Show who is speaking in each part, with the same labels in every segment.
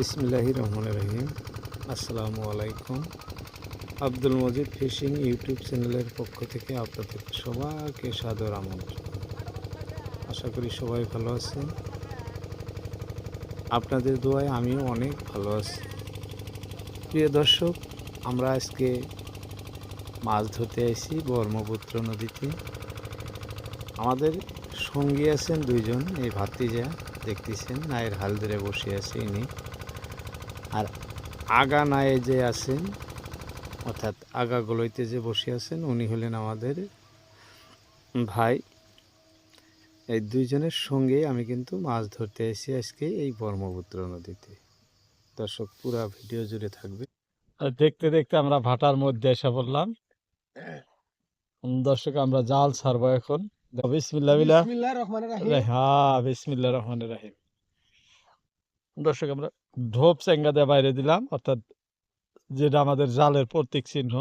Speaker 1: বিসমিল্লাহি রহমান রহিম। আসসালামু আলাইকুম আব্দুল মজিদ ফিশিং ইউটিউব চ্যানেলের পক্ষ থেকে আপনাদের সবাইকে সাদর আমন্ত্রণ। আশা করি সবাই ভালো আছেন। আপনাদের দোয়ায় আমিও অনেক ভালো আছি। প্রিয় দর্শক, আমরা আজকে মাছ ধরতে আইছি ব্রহ্মপুত্র নদীতে। আমাদের সঙ্গী আছেন দুইজন, এই ভাতিজা, দেখতেছেন, নায়ের হাল ধরে বসে আছে ইনি। আর আগা নায়ে যে আছেন অর্থাৎ আগা গলইতে যে বসে আছেন উনি হলেন আমাদের ভাই। এই দুইজনের সঙ্গে আমি কিন্তু মাছ ধরতে এসেছি আজকে এই ব্রহ্মপুত্র নদীতে। দর্শক পুরা ভিডিও জুড়ে থাকবে।
Speaker 2: আর দেখতে দেখতে আমরা ভাটার মধ্যে এসে পড়লাম। উম, দর্শক আমরা জাল ছাড়বো এখন। বিসমিল্লা বিলা।
Speaker 3: বিসমিল্লাহির রহমানির রহিম।
Speaker 2: হ্যাঁ বিসমিল্লা রহমান রাহিম। দর্শক আমরা ঢোপ চেঙ্গা দিয়ে বাইরে দিলাম, অর্থাৎ যেটা আমাদের জালের প্রতীক চিহ্ন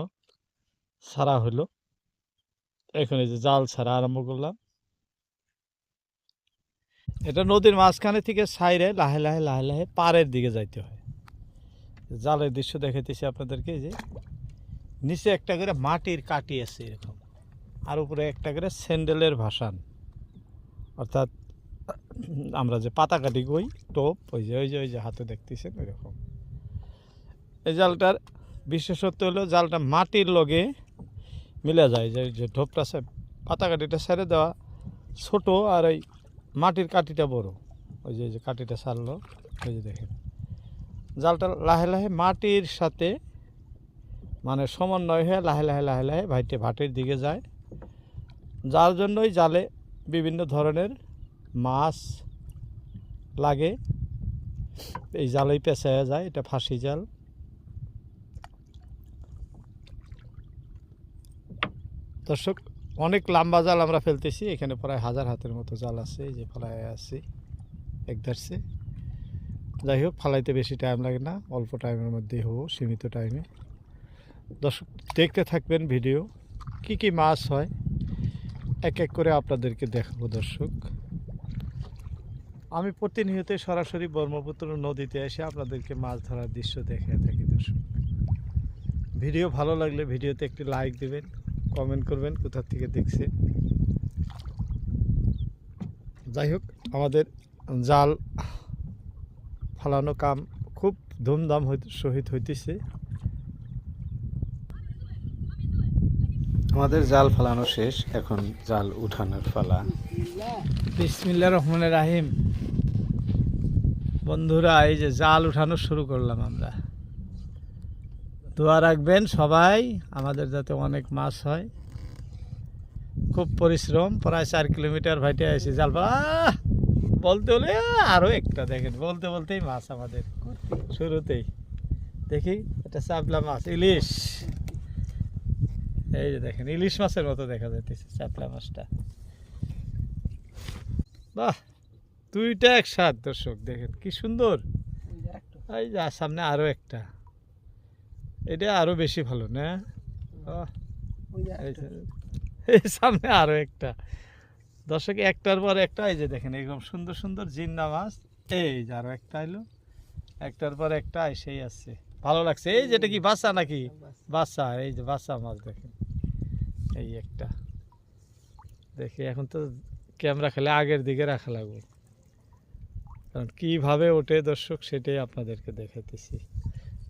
Speaker 2: ছাড়া হলো। এখন এই যে জাল ছাড়া আরম্ভ করলাম। এটা নদীর মাঝখানে থেকে সাইরে লাহে লাহে লাহে লাহে পাড়ের দিকে যাইতে হয়। জালের দৃশ্য দেখাইতেছি আপনাদেরকে যে নিচে একটা করে মাটির কাটি আছে এরকম, আর উপরে একটা করে স্যান্ডেলের ভাসান, অর্থাৎ আমরা যে পাতা কাটি কই, টোপ, ওই যে ওই যে ওই যে হাতে দেখতেছেন ওইরকম এই জালটার বিশেষত্ব হলো জালটা মাটির লগে মিলে যায়। যে যে ঢোপটা পাতা কাটিটা সেরে দেওয়া ছোট আর ওই মাটির কাঠিটা বড়। ওই যে যে কাঠিটা সারলো ওই যে দেখেন। জালটা লাহে লাহে মাটির সাথে মানে সমন্বয় হয়ে লাহে লাহে লাহে লাহে ভাইটে ভাটির দিকে যায়। যার জন্যই জালে বিভিন্ন ধরনের মাছ লাগে। এই জালেই পেঁচায়া যায়, এটা ফাঁসি জাল। দর্শক, অনেক লম্বা জাল আমরা ফেলতেছি, এখানে প্রায় হাজার হাতের মতো জাল আছে যে ফেলায় আছে, এক ধারছে যাই হোক, ফালাইতে বেশি টাইম লাগে না, অল্প টাইমের মধ্যেই হব, সীমিত টাইমে দর্শক, দেখতে থাকবেন ভিডিও কি কি মাছ হয়, এক এক করে আপনাদেরকে দেখাবো দর্শক। আমি প্রতিনিয়ত সরাসরি ব্রহ্মপুত্র নদীতে এসে আপনাদেরকে মাছ ধরার দৃশ্য দেখে থাকি, দর্শক। ভিডিও ভালো লাগলে ভিডিওতে একটি লাইক দেবেন, কমেন্ট করবেন কোথা থেকে দেখছে যাই হোক, আমাদের জাল ফালানো কাম খুব ধুমধাম সহিত হইতেছে।
Speaker 1: আমাদের জাল ফালানো শেষ, এখন জাল উঠানোর পালা।
Speaker 2: বিসমিল্লা রহমানের রাহিম। বন্ধুরা, এই যে জাল উঠানো শুরু করলাম আমরা। দোয়া রাখবেন সবাই, আমাদের যাতে অনেক মাছ হয়। খুব পরিশ্রম, প্রায় চার কিলোমিটার ভাইটে আসি জাল ফেলা! বলতে হলে আরও একটা দেখেন, বলতে বলতেই মাছ আমাদের। শুরুতেই। দেখি, এটা চাপলা মাছ, ইলিশ। এই যে দেখেন ইলিশ মাছের মতো দেখা যাইতেছে চাপলা মাছটা। বাহ দুইটা একসাথ দর্শক দেখেন কি সুন্দর।
Speaker 3: এই যে
Speaker 2: সামনে আরও একটা। এটা আরও বেশি ভালো না? এই সামনে আরও একটা। দর্শক একটার পর একটা এই যে দেখেন এরকম সুন্দর সুন্দর জিন্দা মাছ। এই যে আরও একটা এলো। একটার পর একটা এসেই আসছে। ভালো লাগছে। এই যেটা কি বাচ্চা নাকি?
Speaker 3: বাস।
Speaker 2: এই যে বাচ্চা মাছ দেখেন। এই একটা। দেখি, এখন তো ক্যামেরা খেলে আগের দিকে রাখা লাগবে। কারণ কীভাবে ওঠে দর্শক, সেটাই আপনাদেরকে দেখাতেছি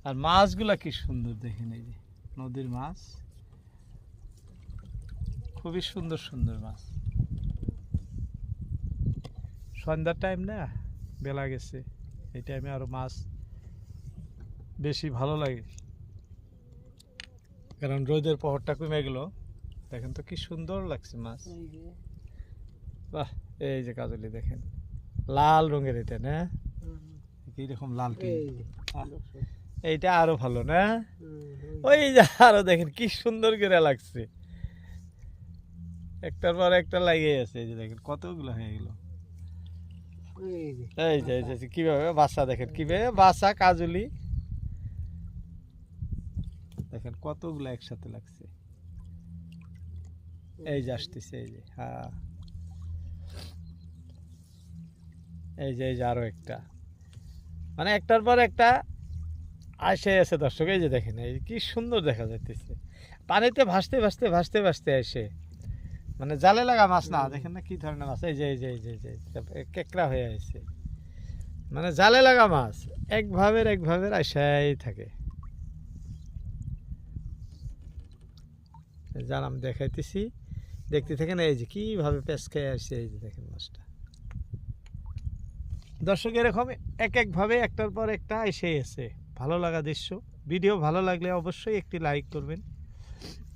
Speaker 2: আর মাছগুলা কি সুন্দর, দেখেন এই যে, নদীর মাছ। খুবই সুন্দর সুন্দর মাছ। সন্ধ্যার টাইম না, বেলা গেছে। এই টাইমে আরও মাছ বেশি ভালো লাগে। কারণ রোদের প্রহরটা কমে গেল। দেখেন তো কি সুন্দর লাগছে মাছ। বাহ এই যে কাজলি দেখেন। লাল রঙের এটা না?
Speaker 3: হুম,
Speaker 2: কীরকম লালটি
Speaker 3: এই যে।
Speaker 2: আহ,
Speaker 3: দর্শক।
Speaker 2: এইটা আরও ভালো না? ওই যে আরও দেখেন কি সুন্দর করে লাগছে। একটার পর একটা লাগিয়ে আছে এই যে দেখেন কতগুলো হয়ে গেল।
Speaker 3: এই যে,
Speaker 2: এই যে কীভাবে বাসা দেখেন কীভাবে বাসা কাজুলি। দেখেন কতগুলো একসাথে লাগছে। এই যে আসতেছে, এই যে হ্যাঁ এই যে এই যে আরও একটা। মানে একটার পর একটা আসে আছে দর্শক, এই যে দেখেন, এই কি সুন্দর দেখা যাইতেছে। পানিতে ভাসতে ভাসতে ভাসতে ভাসতে আসে মানে জালে লাগা মাছ না, দেখেন না কি ধরনের মাছ। এই যে এই যে এই যে এই যে কেকড়া হয়ে আছে মানে জালে লাগা মাছ, এক ভাবের, এক আসাই থাকে। আমি দেখাইতেছি। দেখতে থাকেন এই যে কীভাবে পেঁচ খেয়ে আসছে, এই যে দেখেন মাছটা। দর্শক, এরকম এক একভাবে একটার পর একটা এসে এসে ভালো লাগা দৃশ্য। ভিডিও ভালো লাগলে অবশ্যই একটি লাইক করবেন।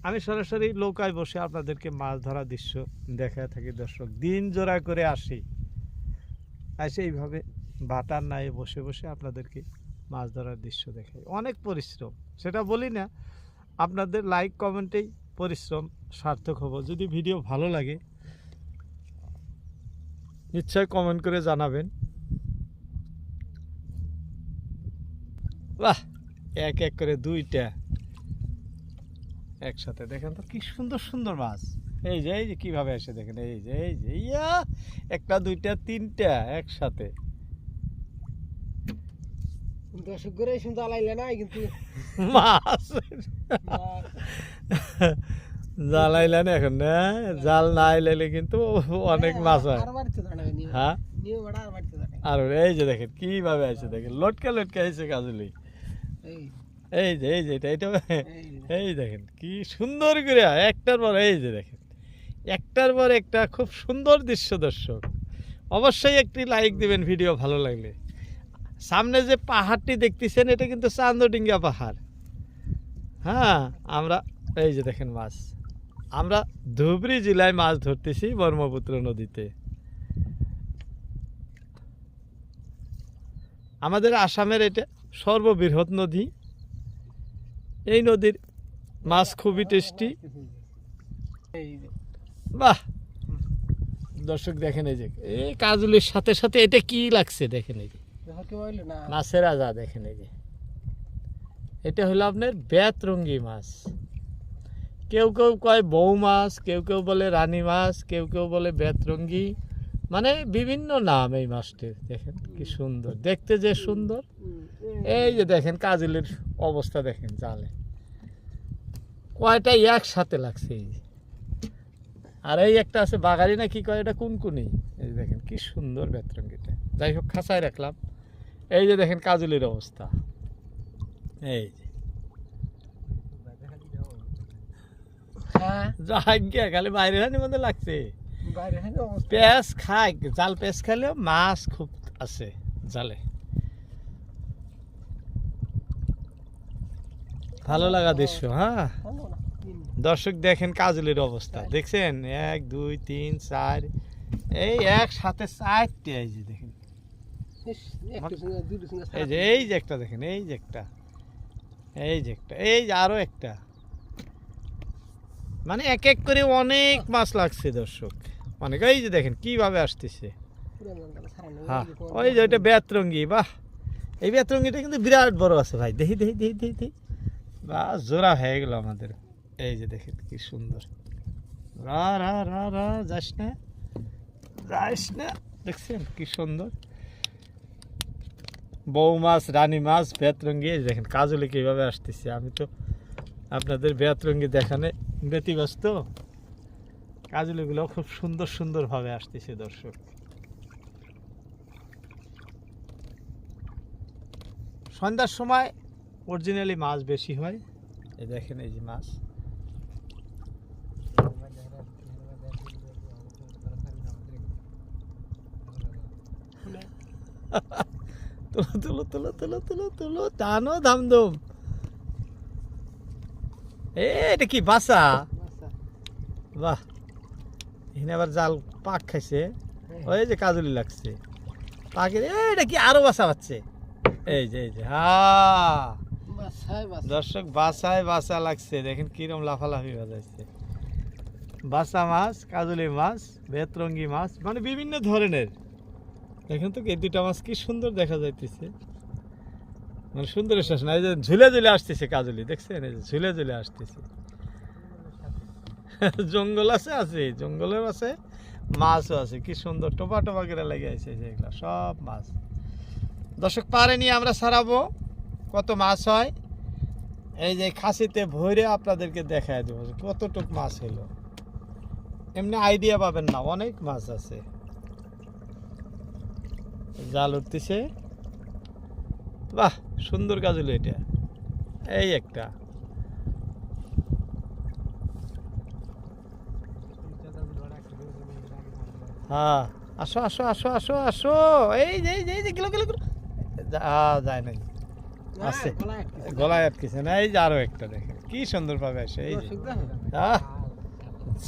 Speaker 2: আমি সরাসরি নৌকায় বসে আপনাদেরকে মাছ ধরা দৃশ্য দেখা থাকি। দর্শক, দিন জোড়া করে আসি। আসে এইভাবে বাটার নাই বসে বসে আপনাদেরকে মাছ ধরার দৃশ্য দেখাই। অনেক পরিশ্রম। সেটা বলি না, আপনাদের লাইক কমেন্টেই পরিশ্রম সার্থক হব। যদি ভিডিও ভালো লাগে নিশ্চয় কমেন্ট করে জানাবেন। বাহ! এক এক করে দুইটা। একসাথে দেখেন তো কি সুন্দর সুন্দর মাছ। এই যে এই যে কীভাবে এসে দেখেন এই যে এই যে ইয়া! একটা দুইটা তিনটা একসাথে।
Speaker 3: দর্শক করে শুনতে আলাইলে নাই কিন্তু।
Speaker 2: মাছ। জ্বালাইলেন এখন না? জাল না আইলে কিন্তু অনেক মাছ হয়।
Speaker 3: দাঁড়াবে নিয়ে
Speaker 2: হ্যাঁ?
Speaker 3: আর
Speaker 2: এই যে দেখেন কীভাবে আছে দেখেন লটকা লটকা আছে কাজলি।
Speaker 3: এই।
Speaker 2: যে এই যে এটা এটা
Speaker 3: এই
Speaker 2: দেখেন। কি সুন্দর করে একটার পর এই যে দেখেন একটার পর একটা খুব সুন্দর দৃশ্য দর্শক। অবশ্যই একটি লাইক দিবেন ভিডিও ভালো লাগলে। সামনে যে পাহাড়টি দেখতেছেন এটা কিন্তু চান্দডিঙ্গা পাহাড়। হ্যাঁ আমরা এই যে দেখেন মাছ। আমরা ধুবড়ি জেলায় মাছ ধরতেছি ব্রহ্মপুত্র নদীতে। আমাদের আসামের এটা সর্ববৃহৎ নদী। এই নদীর মাছ খুবই টেস্টি। বাহ! দর্শক দেখেন এই যে এই কাজুলির সাথে সাথে এটা কি লাগছে দেখেন এই যে। মাছের আজা দেখেন এই যে। এটা হলো আপনার বেতরঙ্গি মাছ। কেউ কেউ কয় বৌ মাছ কেউ কেউ বলে রানী মাছ কেউ কেউ বলে বেতরঙ্গি। মানে বিভিন্ন নাম এই মাছটির দেখেন কি সুন্দর। দেখতে যে সুন্দর এই যে দেখেন কাজলের অবস্থা দেখেন জালে। কয়টা একসাথে লাগছে এই যে। আর এই একটা আছে বাগারি না কি কয় এটা কুনকুনি। এই যে দেখেন কি সুন্দর বেতরঙ্গিটা। যাই হোক খাঁচায় রাখলাম। এই যে দেখেন কাজলের অবস্থা। এই যে।
Speaker 3: হ্যাঁ।
Speaker 2: খালি বাইরে রানির মধ্যে লাগছে। পেঁয়াজ খায় জাল পেঁয়াজ খাইলেও মাছ খুব আছে জালে। ভালো লাগা দৃশ্য হ্যাঁ। দর্শক দেখেন কাজলের অবস্থা দেখছেন? এক দুই তিন চার এই একসাথে চারটে এই যে দেখেন। এই যে একটা দেখেন এই যে একটা এই যে একটা এই যে আরও একটা। মানে এক এক করে অনেক মাছ লাগছে, দর্শক। অনেক এই যে দেখেন, কীভাবে আসতেছে। হ্যাঁ ওই যে ওইটা বেতরঙ্গি, বাহ। এই বেতরঙ্গিটা কিন্তু বিরাট বড় আছে ভাই। দেখি দেখি দেখি দেখি দেখি। বা, জোড়া হয়ে গেল আমাদের। এই যে দেখেন, কি সুন্দর। রা রা রা রা, যাস না। যাস না। দেখছেন, কি সুন্দর। বউ মাছ, রানী মাছ, বেতরঙ্গি। দেখেন, কাজলে কীভাবে আসতেছে। আমি তো আপনাদের বেতরঙ্গি দেখানে ব্যতিব্যস্ত। কাজলিগুলো খুব সুন্দর সুন্দরভাবে আসতেছে দর্শক। সন্ধ্যার সময় অরিজিনালি মাছ বেশি হয়। এই দেখেন এই যে মাছ। তুলো তুলো তুলো তুলো তুলো তুলো টানো এ এটা কি বাসা বাহ। এখানে আবার জাল পাক খাইছে।
Speaker 3: হ্যাঁ।
Speaker 2: ওই যে কাজুলি লাগছে। পাকের এ, এটা কি আরও বাসা পাচ্ছে এই যে এই যে হা।
Speaker 3: বাস, হাই বাস।
Speaker 2: দর্শক বাসায় বাসা লাগছে। দেখেন কিরম লাফালাফি বাজাইছে। বাসা মাছ কাজলি মাছ বেতরঙ্গি মাছ মানে বিভিন্ন ধরনের। দেখেন তো এই দুটা মাছ কি সুন্দর দেখা যাইতেছে। মানে সুন্দর শেষ না, এই যে ঝুলে ঝুলে আসতেছে কাজলি, দেখছেন? এই যে ঝুলে ঝুলে আসতেছে। জঙ্গল আছে আছে জঙ্গলের আছে, মাছও আছে। কি সুন্দর, টোপা টোপা করে লেগে আছে যেগুলা সব মাছ। দর্শক পারে নিয়ে আমরা সারাবো, কত মাছ হয়। এই যে খাসিতে ভরে আপনাদেরকে দেখায় দেবো কতটুক মাছ হলো। এমনি আইডিয়া পাবেন না, অনেক মাছ আছে। জাল উঠতেছে। বাহ, সুন্দর কাজ হলো এটা। এই একটা। হ্যাঁ আসো আসো আসো আসো আসো। এই যে এই যে এই যে যায় নাই।
Speaker 3: গলায় আটকেছে।
Speaker 2: না, এই যে আরও একটা দেখেন। কি সুন্দর ভাবে আসে, এই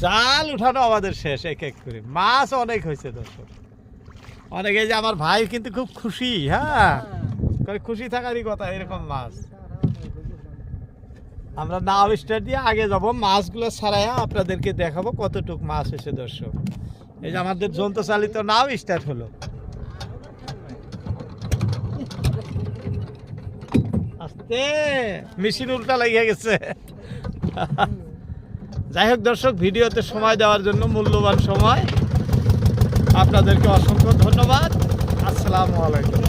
Speaker 2: জাল উঠানো আমাদের শেষ, এক এক করে। মাছ অনেক হয়েছে, দর্শক। অনেক এই যে আমার ভাই কিন্তু খুব খুশি হ্যাঁ। খুশি থাকারই কথা, এরকম মাছ। আমরা নাও স্টার দিয়ে আগে যাব, মাছগুলো ছাড়াইয়া আপনাদেরকে দেখাবো কতটুক মাছ হয়েছে, দর্শক। এই যে আমাদের যন্ত্রচালিত নাও স্টার্ট হলো। আস্তে, মেশিন উল্টা লেগে গেছে। যাই হোক, দর্শক, ভিডিওতে সময় দেওয়ার জন্য মূল্যবান সময়। আপনাদেরকে অসংখ্য ধন্যবাদ। আসসালামু আলাইকুম।